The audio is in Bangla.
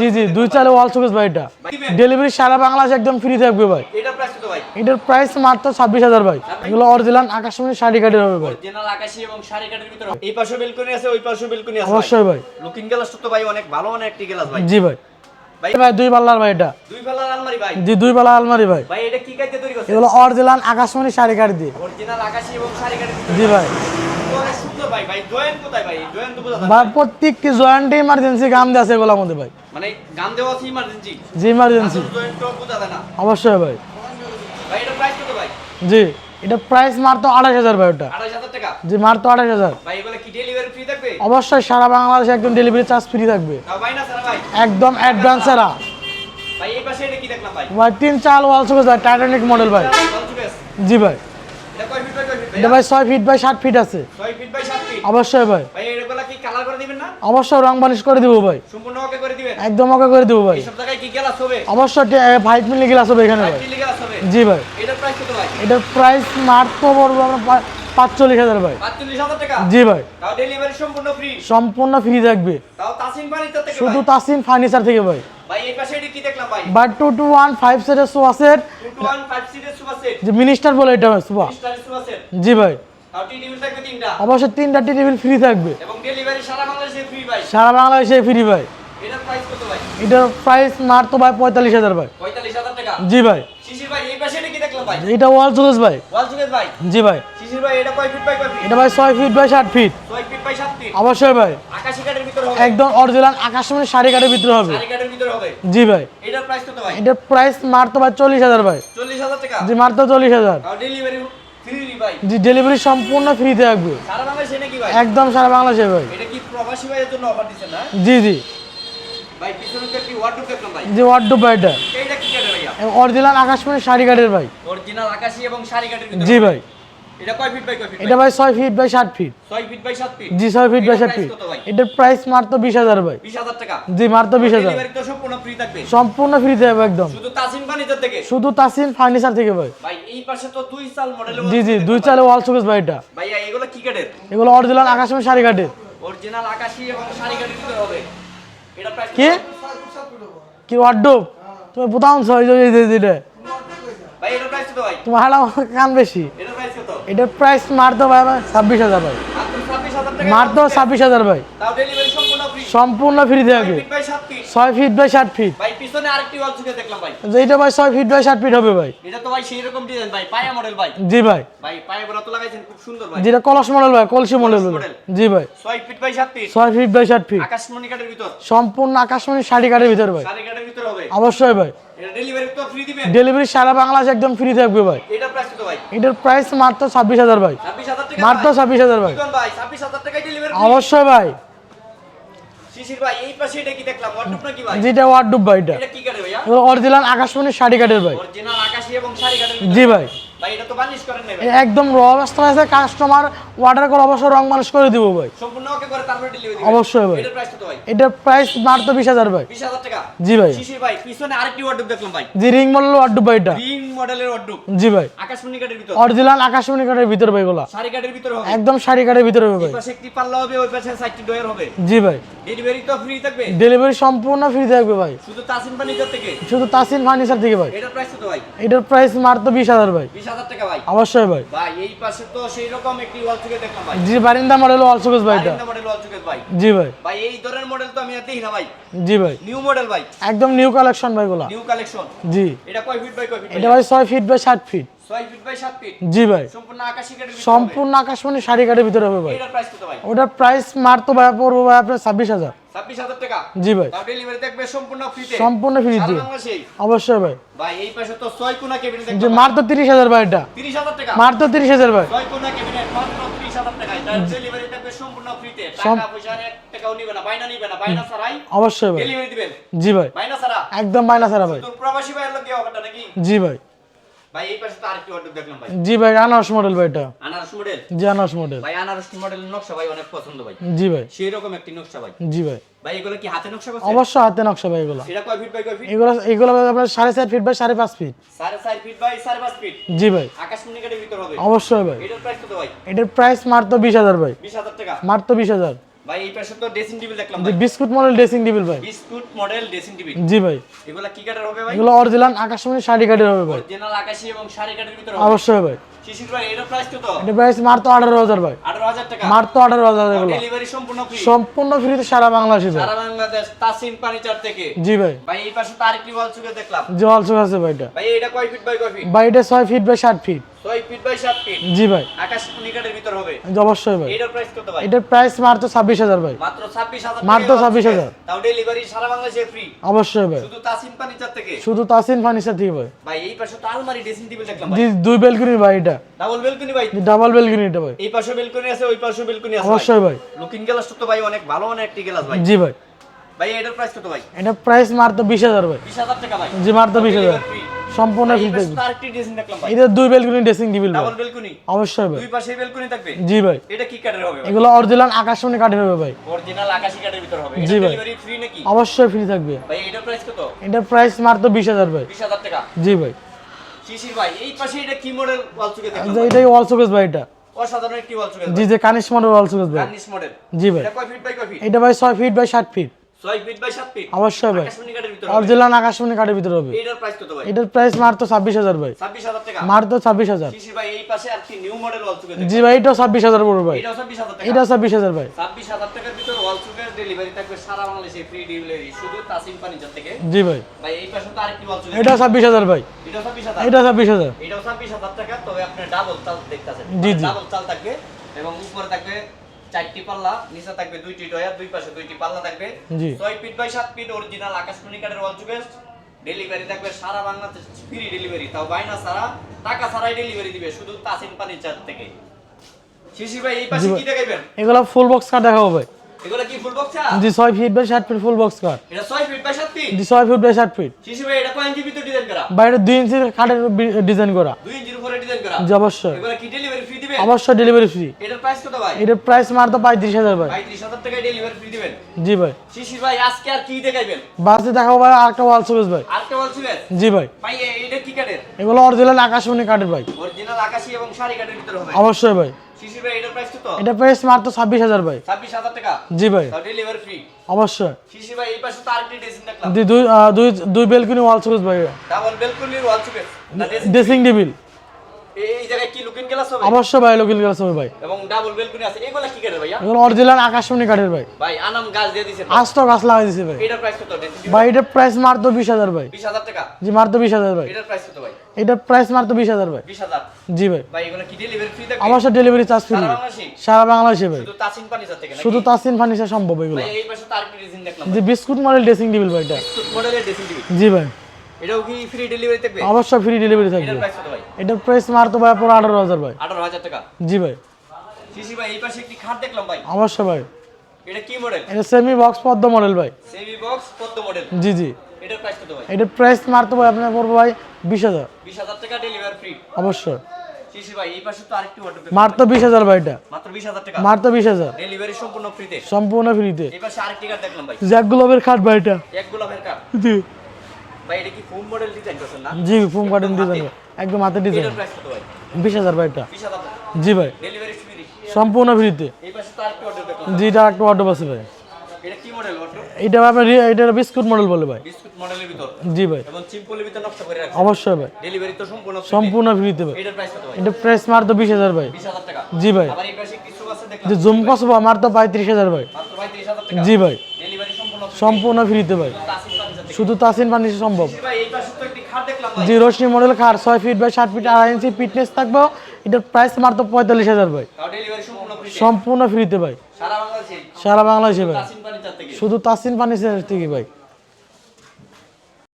জি জি দুই চালে ওয়াল শোকেস ভাই এটা। ডেলিভারি সারা বাংলাদেশ একদম ফ্রি থাকবে ভাই। এটা প্রাইস কত ভাই? এটার প্রাইস মাত্র ছাব্বিশ হাজার ভাই। এগুলো অরিজিনাল আকাশমণি শাড়ি কাঠের হবে ভাই। আকাশী এবং শাড়ি কাটের ভিতরে এই পাশে বেলকনি আছে ওই পাশে বেলকনি আছে অবশ্যই ভাই। লুকিং গ্লাস তো ভাই অনেক ভালো অনেক একটি গ্লাস ভাই। জি ভাই। ভাই। ভাই দুই পাল্লার ভাই এটা। দুই পাল্লার আলমারি ভাই। জি দুই পাল্লা আলমারি ভাই। ভাই এটা কি কাজে তৈরি করছে এগুলো অরিজিনাল আকাশমণি শাড়ি কাঠ দিয়ে। অরিজিনাল আকাশী এবং শাড়ি কাটের জি ভাই। ভাই যায় প্রত্যেকটি জয়েন্টে ইমার্জেন্সি গাম দিয়ে আছে এগুলোর মধ্যে ভাই। মানে গান দেওয়া আছে ইমার্জেন্সি জি ইমার্জেন্সি যায় অবশ্যই ভাই। ভাই এটা প্রাইস কত ভাই? জি এটা প্রাইস মাত্র আঠাশ হাজার ভাই ওটা। আড়াইশ জি মাত্র আঠাশ হাজার। অবশ্যই সারা বাংলাদেশে একদম ডেলিভারি চার্জ ফ্রি থাকবে। একদম অ্যাডভান্স এরা ভাই তিন চাল ওয়াল শোকেস ভাই। টাইটানিক মডেল ভাই জি ভাই এটা কয় ফিট বাই কয় ফিট এটা ভাই ছয় ফিট বাই সাত ফিট আছে। ছয় ফিট বাই সাত ফিট অবশ্যই ভাই। ভাই এগুলো কি কালার করে দিবেন না? অবশ্যই রং বানিশ করে দিব ভাই। সম্পূর্ণ ওকে করে দিবেন? একদম ওকে করে দিব ভাই। এইসব জায়গায় কি গ্লাস হবে? অবশ্যই ফাইভ মিলি গ্লাস হবে এখানে ভাই। চিলি গ্লাস হবে? জি ভাই। এটার প্রাইস কত ভাই? এটার প্রাইস মাত্র পড়ব আমরা পাঁচচল্লিশ হাজার ভাই। টাকা? জি ভাই। সম্পূর্ণ ফ্রি সম্পূর্ণ ফ্রি থাকবে। শুধু তাসিন ফার্নিচার থেকে ভাই। ভাই এই পাশে এটা কি দেখলাম ভাই? But two two one five সেটের sofa set two two one five সিটের সুপার সেট যে মিনিস্টার বলে এটা সোফা সেট জি ভাই। টি থাকবে তিনটা। অবশ্যই টেবিল ফ্রি থাকবে। এবং ডেলিভারি সারা বাংলাদেশে ফ্রি ভাই। সারা বাংলাদেশে ফ্রি ভাই। এটার প্রাইস কত ভাই? এটার প্রাইস মাত্র ভাই পঁয়তাল্লিশ হাজার ভাই। পঁয়তাল্লিশ হাজার টাকা? জি ভাই। শিশির ভাই এই পাশে এটা কি দেখলাম ভাই? এটা ওয়াল চোকেস ভাই। ওয়াল ভাই। জি ভাই। শিশির ভাই এটা কয় ফিট বাই কয় ফিট? এটা ভাই ফিট বাই ফিট। ছয় ফিট বাই সাত ফিট? অবশ্যই ভাই। আকাশি কাঠের ভিতরে হবে? একদম অরিজিনাল কাঠের ভিতরে হবে। শাড়ি কাঠের ভিতরে হবে? জি ভাই। এটার প্রাইস কত ভাই? এটার প্রাইস মাত্র ভাই চল্লিশ হাজার ভাই। চল্লিশ হাজার টাকা? জি তাও ডেলিভারি জি ডেলিভারি সম্পূর্ণ ফ্রি থাকবে সারা বাংলাদেশে নাকি ভাই? একদম সারা বাংলাদেশে ভাই। এটা কি প্রবাসী ভাইয়ের জন্য অফার দিচ্ছেন না? জি জি। ভাই পিছনে তো ওয়ার্ডরোব দেখলাম ভাই? জি ওয়ার্ডরোব ভাই এটা। কি কাঠের অরিজিনাল আকাশমণি শাড়ি কাঠের ভাই। অরিজিনাল আকাশি এবং কাঠের জি ভাই। এটা কয় ফিট বাই কয় ফিট এটা ভাই ছয় ফিট বাই ষাট ফিট ছয় ফিট বাই ফিট জি ছয় ফিট বাই এটার ষাট price ফিট এটার প্রাইস মাত্র বিশ হাজার ভাই। বিশ হাজার টাকা? জি মাত্র বিশ হাজার। ডেলিভারি তো সম্পূর্ণ ফ্রি থাকবে। সম্পূর্ণ ফ্রি থাকবে একদম। শুধু তাসিম ফার্নিচার থেকে? শুধু তাসিন ফার্নিচার থেকে ভাই। ভাই এই পাশে তো দুই সাল মডেল জি জি দুই চালে ওয়াল শোকেস ভাই এটা। ভাইয়া এগুলো কি কাঠের এগুলো অরিজিনাল আকাশমণি শাড়ি কাঠের অরিজিনাল আকাশি এবং শাড়ি কাঠের ভিতরে হবে। এটা প্রাইস কি? কি ওয়ার্ডরোব তুমি ছয় এই যে ভাই এটা প্রাইস কত ভাই? তোমার হালা কান বেশি। এটা প্রাইস এটার প্রাইস মারতো ভাই ছাব্বিশ হাজার ভাই। মারতো ছাব্বিশ হাজার ভাই। সম্পূর্ণ ফ্রি থাকবে ছয় ফিট বাই ষাট ফিট ভাই পিছনে আরেকটি ওয়াল চুকে দেখলাম ভাই। এইটা ভাই ছয় ফিট বাই ষাট ফিট হবে ভাই। এটা তো ভাই সেই রকম ডিজাইন ভাই পায়া মডেল ভাই। জি ভাই। ভাই পায়া বড় তো লাগাইছেন খুব সুন্দর ভাই। যেটা কলস মডেল ভাই কলসি মডেল। জি ভাই। ছয় ফিট বাই সাত ফিট ছয় ফিট বাই ষাট ফিট আকাশমণি কাঠের ভিতর। সম্পূর্ণ আকাশমণি শাড়ি কাঠের ভিতরে ভাই। শাড়ি কাঠের ভিতর হবে। অবশ্যই ভাই। ডেলিভারি সারা বাংলাদেশ একদম ফ্রি থাকবে ভাই। এটার প্রাইস মাত্র ছাব্বিশ হাজার ভাই। মাত্র ছাব্বিশ হাজার ভাই। অবশ্যই ভাই। ভাই? এই পাশে এটা কি দেখলাম? ওয়ার্ডরোব নাকি ভাই? যেটা ওয়ার্ডরোব ভাই এটা। এটা কি কাঠের ভাইয়া? অরিজিনাল আকাশমণি শাড়ি কাটের ভাই। অরিজিনাল আকাশি এবং শাড়ি কাটের জি ভাই। ভাই এটা তো বানিশ করেন নাই ভাই। একদম র অবস্থা আছে কাস্টমার অর্ডার করে অবশ্যই রং মানুষ করে দিব ভাই। সম্পূর্ণ ওকে করে তারপরে ডেলিভারি অবশ্যই ভাই। এটার প্রাইস কত ভাই? এটার প্রাইস মাত্র ভাই। টাকা? জি ভাই। শিশির ভাই পিছনে আরেকটি ওয়ার্ডরোব দেখলাম ভাই। জি রিং মডেল ওয়ার্ডরোব ভাই এটা। মডেলের ওয়ার্ডরোব জি ভাই। আকাশমণি কাঠের ভিতর। অরিজিনাল আকাশমণি কাঠের ভিতরে ভাই এগুলা। শাড়ি কাঠের ভিতর হবে। একদম শাড়ি কাঠের ভিতরে হবে এই ভাই। পাশে একটি পাল্লা হবে ওই পাশে সাইডটি ডয়ার হবে। জি ভাই। ডেলিভারি তো ফ্রি থাকবে। ডেলিভারি সম্পূর্ণ ফ্রি থাকবে ভাই। শুধু তাসিম ফার্নিচার থেকে? শুধু তাসিন ফার্নিচার থেকে ভাই। এটার প্রাইস কত ভাই? এটার প্রাইস মাত্র বিশ হাজার ভাই। হাজার টাকা ভাই। অবশ্যই ভাই। ভাই এই পাশে তো সেই রকম একটি ওয়াল চুকে দেখলাম ভাই। জি বারিন্দা মডেল ভাই মডেল ওয়াল চুকে ভাই। জি ভাই। ভাই এই ধরনের মডেল তো আমি আর দেখি না ভাই। জি ভাই। নিউ মডেল ভাই। একদম নিউ কালেকশন ভাই গুলা নিউ কালেকশন জি। এটা কয় ফিট বাই কয় ফিট এটা ভাই? ফিট বাই ষাট ফিট জি ভাই। সম্পূর্ণ আকাশমণি শাড়ি কাঠের ভিতরে হবে ভাই। প্রাইস ওটার প্রাইস মাত্র ভাই পড়ব ভাই আপনার ছাব্বিশ হাজার। ছাব্বিশ হাজার টাকা? জি ভাই। ডেলিভারি থাকবে সম্পূর্ণ ফ্রিতে সম্পূর্ণ ফ্রি দিয়ে অবশ্যই ভাই। ভাই এই পাশে তো ছয় কোনা ক্যাবিনেট যে দেখলাম মাত্র তিরিশ হাজার ভাই এটা। তিরিশ হাজার টাকা? মাত্র তিরিশ হাজার ভাই। ছয় কোনা ক্যাবিনেট মাত্র ত্রিশ হাজার টাকায়। ডেলিভারি থাকবে সম্পূর্ণ ফ্রিতে টাকা পয়সা এক টাকাও নিবে না বাইনা নিবে না। বাইনা ছাড়াই অবশ্যই ভাই। ডেলিভারি দিবেন। জি ভাই। বাইনা ছাড়া? একদম মাইনা সারা ভাই। প্রবাসী ভাইয়ের লোক অফারটা নাকি? জি ভাই। ভাই এই পাশে তো আরেকটি দেখলাম ভাই। জি ভাই আনারস মডেল ভাই এটা। আনারস মডেল জি আনারস মডেল ভাই আনারস মডেলের নকশা ভাই অনেক পছন্দ ভাই। জি ভাই। সেই রকম একটি নকশা ভাই। জি ভাই। ভাই এগুলো কি হাতে নকশা করছে অবশ্যই হাতে নকশা ভাই এগুলো। এটা কয় ফিট বাই কয় ফিট এগুলো এগুলো আপনার সাড়ে চার ফিট বাই সাড়ে পাঁচ ফিট সাড়ে চার ফিট বাই ফিট জি ভাই। আকাশমণি ভিতর হবে? অবশ্যই ভাই। এটার প্রাইস কত ভাই? এটার প্রাইস মাত্র বিশ হাজার ভাই। বিশ হাজার টাকা। মাত্র বিশ হাজার। ভাই এই পাশে তো ড্রেসিং টেবিল দেখলাম ভাই। বিস্কুট মডেল ড্রেসিং টেবিল ভাই। বিস্কুট মডেল ড্রেসিং টেবিল জি ভাই। এগুলা কি কাটার হবে ভাই? এগুলো অরিজিনাল আকাশমণি শাড়ি হবে ভাই। অরিজিনাল আকাশি এবং শাড়ি কাটার ভিতরে অবশ্যই ভাই। শিশির ভাই প্রাইস কত? এটা প্রাইস মাত্র আঠারো হাজার ভাই। আঠারো হাজার টাকা? মাত্র আঠারো হাজার এগুলো। ডেলিভারি সম্পূর্ণ ফ্রি সম্পূর্ণ ফ্রিতে সারা বাংলাদেশে সারা বাংলাদেশ তাসিন ফার্নিচার থেকে? জি ভাই। ভাই এই পাশে তো আরেকটি ওয়াল চুকে দেখলাম। আছে ভাই এটা। ভাই এটা কয় ফিট বাই কয় ফিট ভাই এটা ছয় ফিট বাই ষাট ফিট জি ভাই। আকাশ নিকাটের ভিতর হবে। অবশ্যই ভাই। এটার প্রাইস কত ভাই? এটার প্রাইস মাত্র ছাব্বিশ হাজার ভাই। মাত্র ছাব্বিশ হাজার মাত্র 26,000 তাও ডেলিভারি সারা বাংলাদেশে ফ্রি অবশ্যই ভাই। শুধু তাসিন ফার্নিচার থেকে? শুধু তাসিন ফার্নিচার থেকে ভাই। ভাই এই পাশে তো আলমারি ড্রেসিং টেবিল দেখলাম ভাই। দুই বেলকুনি ভাই এটা। ডাবল বেলকনি ভাই। ডাবল বেলকুনি এটা ভাই। এই পাশে বেলকনি আছে ওই পাশে বেলকনি আছে অবশ্যই ভাই। লুকিং গ্লাস তো ভাই অনেক ভালো অনেক একটি গ্লাস ভাই। জি ভাই। ভাই এটার প্রাইস কত ভাই? এটা প্রাইস মাত্র বিশ হাজার ভাই। টাকা ভাই। জি মাত্র বিশ হাজার। Delivery free। সম্পূর্ণ এই থাকবে এটা দুই balcony dressing table double balcony? অবশ্যই ভাই। দুই পাশে বেলকনি থাকবে? জি ভাই। এটা কি কাঠের হবে এগুলো অরিজিনাল আকাশমণি কাঠের হবে ভাই। অরিজিনাল আকাশি কাঠের ভিতর হবে। জি ভাই। ডেলিভারি ফ্রি নাকি? অবশ্যই ফ্রি থাকবে। ভাই এটার প্রাইস কত? এটার প্রাইস মাত্র বিশ হাজার ভাই। বিশ হাজার টাকা? জি ভাই। শিশির ভাই এই পাশে এটা কি মডেল ওয়াল দেখলাম আচ্ছা, এটাই ওয়াল শোকেস ভাই এটা। অসাধারণ একটি ওয়াল জি যে কানিশ মডেল ওয়াল শোকেস ভাই। গার্নিশ মডেল জি ভাই। এটা কয় ফিট বাই কয় ফিট এটা ভাই ছয় ফিট বাই ষাট ফিট অবশ্যই ভাই। আকাশমণি কাঠের অরিজিনাল আকাশমণি কাঠের ভিতরে হবে। এটার প্রাইস কত ভাই? এটার প্রাইস মাত্র ছাব্বিশ হাজার ভাই। ছাব্বিশ হাজার টাকা? মাত্র ছাব্বিশ হাজার। ভাই এই পাশে আর কি নিউ মডেল ওয়াল চুকে জি ভাই ছাব্বিশ হাজার পড়বে ভাই। ছাব্বিশ হাজার টাকা। এটাও ছাব্বিশ হাজার ভাই। ছাব্বিশ হাজার টাকার ভিতর ওয়াল চুকের ডেলিভারি থাকবে সারা বাংলাদেশে ফ্রি ডেলিভারি শুধু তাসিম ফার্নিচার থেকে। জি ভাই। ভাই এই পাশে তো আরেকটি ওয়াল চুকে এটাও ছাব্বিশ ভাই। এটাও ছাব্বিশ এটা ছাব্বিশ হাজার। এটাও টাকা তবে আপনার ডাবল চাল দেখতেছেন জি, জি। ডাবল চাল থাকবে এবং উপরে থাকবে চারটি পাল্লা নিচে থাকবে দুইটি ডয়ার দুই পাশে দুইটি পাল্লা থাকবে। ছয় ফিট বাই সাত ফিট অরিজিনাল আকাশমণি কাঠের ওয়াল চুকেস ডেলিভারি থাকবে সারা বাংলাদেশ ফ্রি ডেলিভারি তাও বাইনা ছাড়া টাকা ছাড়াই ডেলিভারি দিবে শুধু তাসিম ফার্নিচার থেকে। শিশি ভাই এই পাশে কি দেখাইবেন? এগুলো ফুল বক্স কাঠ দেখাবো ভাই। এগুলো কি ফুল বক্স জি ছয় feet by feet full box কাঠ এটা ছয় ফিট বাই ফিট জি ছয় ফিট বাই ফিট ভাই এটা কয় ইঞ্চি ভিতর ডিজাইন করা? বাইরে দুই ইঞ্চি কাঠের ডিজাইন করা। দুই ইঞ্চির উপরে ডিজাইন করা? জি অবশ্যই। এগুলো কি দিবেন? অবশ্যই ডেলিভারি ফ্রি এটার প্রাইস কত ভাই? এটার প্রাইস মাত্র পঁয়ত্রিশ হাজার ভাই। পঁয়ত্রিশ হাজার টাকায় ডেলিভারি ফ্রি দিবেন? জি ভাই। শিশির ভাই আজকে আর কি দেখাইবেন? বাসে দেখাবো ভাই আরেকটা ওয়াল শোকেস ভাই। আরেকটা বলছিলেন জি ভাই। ভাই এটা কি কাঠের? এগুলো অরিজিনাল আকাশমণি কাঠের ভাই। অরিজিনাল আকাশি এবং শাড়ি ভিতরে হবে। অবশ্যই ভাই। শিশির ভাই এটার প্রাইস কত? এটা প্রাইস মাত্র ছাব্বিশ হাজার ভাই। ছাব্বিশ হাজার টাকা? জি ভাই। ডেলিভারি ফ্রি অবশ্যই। শিশির ভাই এই পাশে তো আরেকটি ড্রেসিং দেখলাম। দুই দুই দুই বেলকুনি ওয়াল শোকেস ভাই। ডাবল ওয়াল চুকে ড্রেসিং টেবিল এই জায়গায় কি লুকিং গ্লাস হবে অবশ্যই ভাই লোকাল গ্লাস হবে ভাই। এবং ডাবল বেলকনি আছে। এগুলা কি কাঠের ভাইয়া? এগুলো অরিজিনাল আকাশমণি কাঠের ভাই। ভাই আনাম গাছ দিয়ে দিছেন আজ তো গাছ লাগাই দিছে ভাই। এটার প্রাইস কত? ভাই এটার প্রাইস মাত্র বিশ হাজার ভাই। বিশ হাজার টাকা? জি মাত্র বিশ হাজার ভাই। এটার প্রাইস কত ভাই? এটার প্রাইস মাত্র বিশ হাজার ভাই। বিশ হাজার? জি ভাই। ভাই এগুলো কি ডেলিভারি ফ্রি থাকবে? অবশ্যই ডেলিভারি চার্জ ফ্রি সারা বাংলাদেশে? সারা ভাই। শুধু তাসিন ফার্নিচার থেকে শুধু তাসিন ফার্নিচার সম্ভব এগুলো। ভাই এই পাশে তো আরেকটি ড্রেসিং দেখলাম যে বিস্কুট মডেল ড্রেসিং টেবিল ভাই এটা। মডেলের ড্রেসিং টেবিল জি ভাই। এটাও কি ফ্রি ডেলিভারি থাকবে? অবশ্যই ফ্রি ডেলিভারি এটার প্রাইস কত ভাই? এটার প্রাইস মাত্র ভাই পুরো আঠারো হাজার ভাই। আঠারো হাজার টাকা? জি ভাই। শিশি ভাই এই পাশে একটি খাট দেখলাম ভাই। অবশ্যই ভাই। এটা কি মডেল এটা সেমি বক্স পদ্ম মডেল ভাই। সেমি বক্স পদ্ম মডেল জি জি। এটার প্রাইস কত ভাই? এটার প্রাইস মাত্র ভাই আপনার পড়ব ভাই বিশ হাজার। টাকা ডেলিভারি ফ্রি অবশ্যই। শিশি ভাই এই পাশে তো আরেকটি অর্ডার বিশ হাজার ভাই এটা। মাত্র বিশ হাজার টাকা? মাত্র বিশ হাজার। ডেলিভারি সম্পূর্ণ ফ্রিতে সম্পূর্ণ ফ্রিতে এই পাশে আরেকটি কার্ড দেখলাম ভাই। জ্যাক গ্লোবের খাট ভাই এটা। এক গোলাপের কার্ড জি। ভাই এটা কি ফুল মডেল ডিজাইন করছেন না? জি ফুম ডিজাইন একদম হাতের ডিজাইন এটার প্রাইস কত ভাই? বিশ হাজার ভাই এটা। টাকা। জি ভাই। ডেলিভারি ফ্রি সম্পূর্ণ ফ্রিতে এই পাশে তো আরেকটি অর্ডার দেখলাম। জি এটা একটা অর্ডার আছে ভাই। এটা কি মডেল অর্ডার এটা আপনার রি- এটা বিস্কুট মডেল বলে ভাই। বিস্কুট মডেলের ভিতর। জি ভাই। এবং সিম্পলের ভিতর নকশা করে রাখছে অবশ্যই ভাই। ডেলিভারি তো সম্পূর্ণ সম্পূর্ণ ফ্রিতে ভাই। এটার প্রাইস কত ভাই? এটা প্রাইস ভাই। টাকা। জি ভাই। আবার এই পাশে কিছু আছে দেখলাম। যে জুম কসব তো ভাই। মাত্র টাকা। জি ভাই। ডেলিভারি সম্পূর্ণ সম্পূর্ণ ফ্রিতে ভাই। শুধু তাসিন ফার্নিচার সম্ভব। জি রশ্মি মডেল খাট ছয় ফিট বাই ষাট ফিট আড়াই ইঞ্চি ফিটনেস থাকবে। এটার প্রাইস মাত্র পঁয়তাল্লিশ হাজার ভাই। সম্পূর্ণ ফ্রিতে ভাই। সারা বাংলাদেশে? ভাই। শুধু তাসিন ফার্নিচার থেকে ভাই?